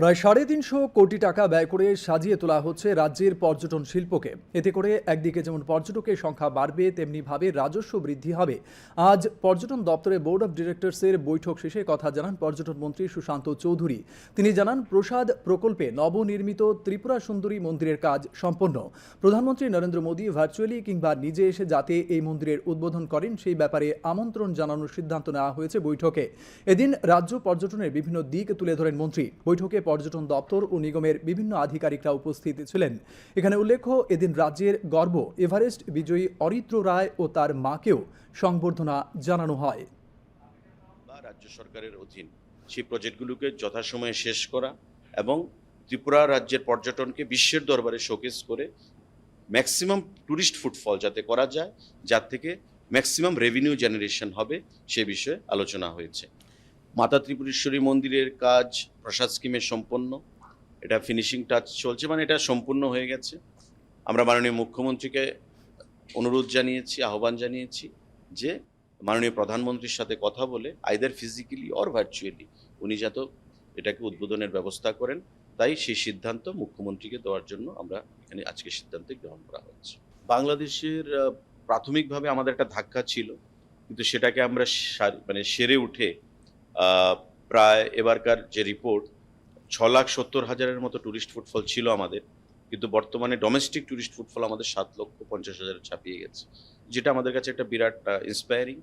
প্রায় সাড়ে তিনশো কোটি টাকা ব্যয় করে সাজিয়ে তোলা হচ্ছে রাজ্যের পর্যটন শিল্পকে। এতে করে একদিকে যেমন পর্যটকের সংখ্যা বাড়বে, তেমনিভাবে রাজস্ব বৃদ্ধি হবে। আজ পর্যটন দপ্তরের বোর্ড অব ডিরেক্টরসের বৈঠক শেষে কথা জানান পর্যটন মন্ত্রী সুশান্ত চৌধুরী। তিনি জানান, প্রসাদ প্রকল্পে নবনির্মিত ত্রিপুরা সুন্দরী মন্দিরের কাজ সম্পন্ন। প্রধানমন্ত্রী নরেন্দ্র মোদী ভার্চুয়ালি কিংবা নিজে এসে যাতে এই মন্দিরের উদ্বোধন করেন, সেই ব্যাপারে আমন্ত্রণ জানানোর সিদ্ধান্ত নেওয়া হয়েছে বৈঠকে। এদিন রাজ্য পর্যটনের বিভিন্ন দিক তুলে ধরেন মন্ত্রী। বৈঠকে পর্যটন দপ্তর ও নিগমের বিভিন্ন আধিকারিকরা উপস্থিত ছিলেন। এখানে উল্লেখ্য, এদিন রাজ্যের গর্ব এভারেস্ট বিজয়ী অরিত্র রায় ও তার মাকেও সংবর্ধনা জানানো হয়। রাজ্য সরকারের অধীন সেই প্রজেক্টগুলোকে যথাসময়ে শেষ করা এবং ত্রিপুরা রাজ্যের পর্যটনকে বিশ্বের দরবারে শোকেস করে ম্যাক্সিমাম ট্যুরিস্ট ফুটফল যাতে করা যায়, যার থেকে ম্যাক্সিমাম রেভিনিউ জেনারেশন হবে সে বিষয়ে আলোচনা হয়েছে। মাতা ত্রিপুরেশ্বরী মন্দিরের কাজ প্রসাদ স্কিমের সম্পন্ন। এটা ফিনিশিং টাচ চলছে মানে এটা সম্পূর্ণ হয়ে গেছে। আমরা মাননীয় মুখ্যমন্ত্রীকে অনুরোধ জানিয়েছি, আহ্বান জানিয়েছি যে মাননীয় প্রধানমন্ত্রীর সাথে কথা বলে আইদার ফিজিক্যালি অর ভার্চুয়ালি উনি যাতে এটাকে উদ্বোধনের ব্যবস্থা করেন। তাই সেই সিদ্ধান্ত মুখ্যমন্ত্রীকে দেওয়ার জন্য আমরা এখানে আজকে সিদ্ধান্ত গ্রহণ করা হয়েছে। বাংলাদেশের প্রাথমিকভাবে আমাদের একটা ধাক্কা ছিল, কিন্তু সেটাকে আমরা মানে সেরে উঠে প্রায় এবারকার যে রিপোর্ট ছ লাখ সত্তর হাজারের মতো টুরিস্ট ফুটফল ছিল আমাদের, কিন্তু বর্তমানে ডোমেস্টিক টুরিস্ট ফুটফল আমাদের সাত লক্ষ পঞ্চাশ হাজার ছাপিয়ে গেছে, যেটা আমাদের কাছে একটা বিরাট ইন্সপায়ারিং